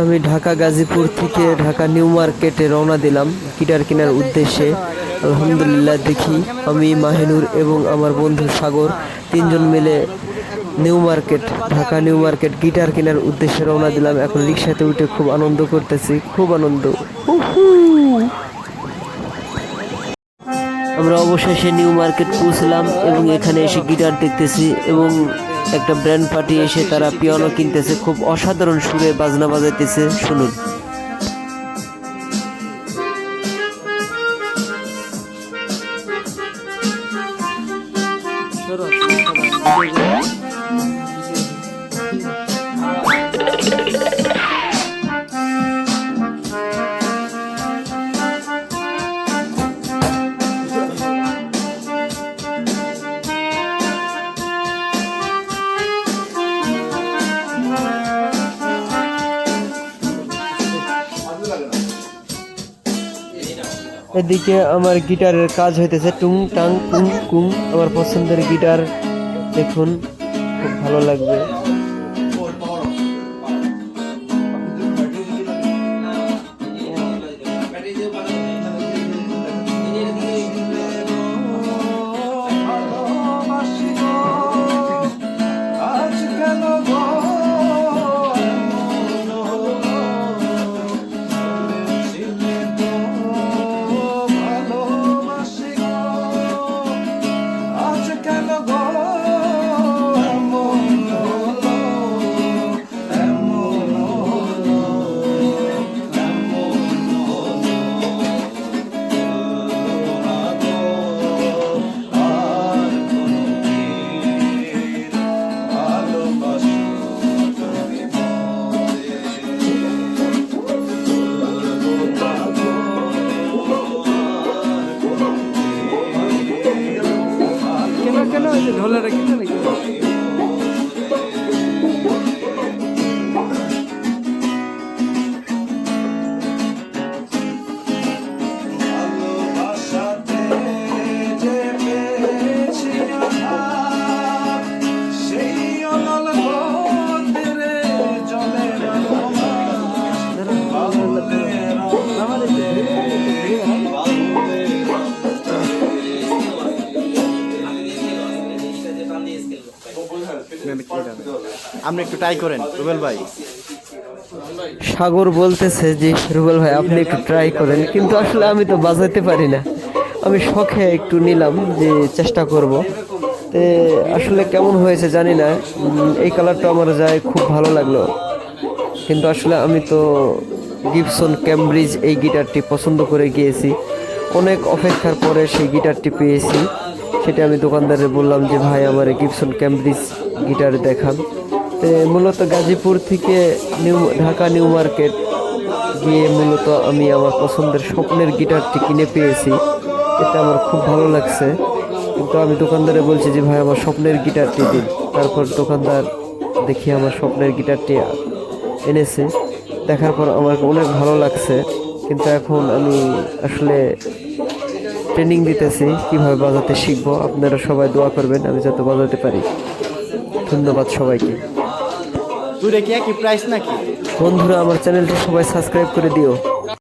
আমি ঢাকা গাজীপুর থেকে ঢাকা নিউ মার্কেটে রওনা দিলাম গিটার কেনার উদ্দেশ্যে। আলহামদুলিল্লাহ, দেখি আমি মাহিনুর এবং আমার বন্ধু সাগর তিনজন মিলে new market, Dhaka new market guitar কেনার উদ্দেশ্যে রওনা দিলাম। এখন রিক্সাতে উঠে খুব আনন্দ করতেছি, খুব আনন্দ। আমরা অবশেষে নিউ মার্কেট পৌঁছলাম এবং এখানে এসে গিটার দেখতেছি এবং একটা ব্র্যান্ড পার্টি এসে তারা পিয়ানো কিনতেছে খুব অসাধারণ সুরে বাজনা বাজাইতেছে শুনুন। এদিকে আমার গিটারের কাজ হইতেছে টুং টাং কুং কুং। আমার পছন্দের গিটার দেখুন, খুব ভালো লাগবে। কেন ওই যে ঢোলাটা কিনতে নাকি? আপনি একটু ট্রাই করেন, রুবেল ভাই। সাগর বলতেছে যে, রুবেল ভাই, আপনি একটু ট্রাই করেন। কিন্তু আসলে আমি তো বাজাইতে পারি না। আমি শখে একটু নিলাম যে চেষ্টা করব। তে আসলে কেমন হয়েছে জানি না। এই কালারটা আমার যায় খুব ভালো লাগল। কিন্তু আসলে আমি তো গিবসন ক্যামব্রিজ এই গিটারটি পছন্দ করে গিয়েছি। অনেক অপেক্ষার পরে সেই গিটারটি পেয়েছি। সেটা আমি দোকানদারে বললাম যে, ভাই, আমার এই গিবসন ক্যামব্রিজ গিটার দেখান। তো মূলত গাজীপুর থেকে নিউ, ঢাকা নিউ মার্কেট গিয়ে মূলত আমি আমার পছন্দের স্বপ্নের গিটারটি কিনে পেয়েছি। এটা আমার খুব ভালো লাগছে। কিন্তু আমি দোকানদারে বলছি যে, ভাই, আমার স্বপ্নের গিটারটি দিন। তারপর দোকানদার দেখি আমার স্বপ্নের গিটারটি এনেছে। দেখার পর আমার অনেক ভালো লাগছে। কিন্তু এখন আমি আসলে ট্রেনিং দিতেছি কীভাবে বাজাতে শিখব। আপনারা সবাই দোয়া করবেন, আমি যাতে বাজাতে পারি। ধন্যবাদ সবাইকে। দুইটা কি একই প্রাইস নাকি? বন্ধুরা আমার চ্যানেলটা সবাই সাবস্ক্রাইব করে দিও।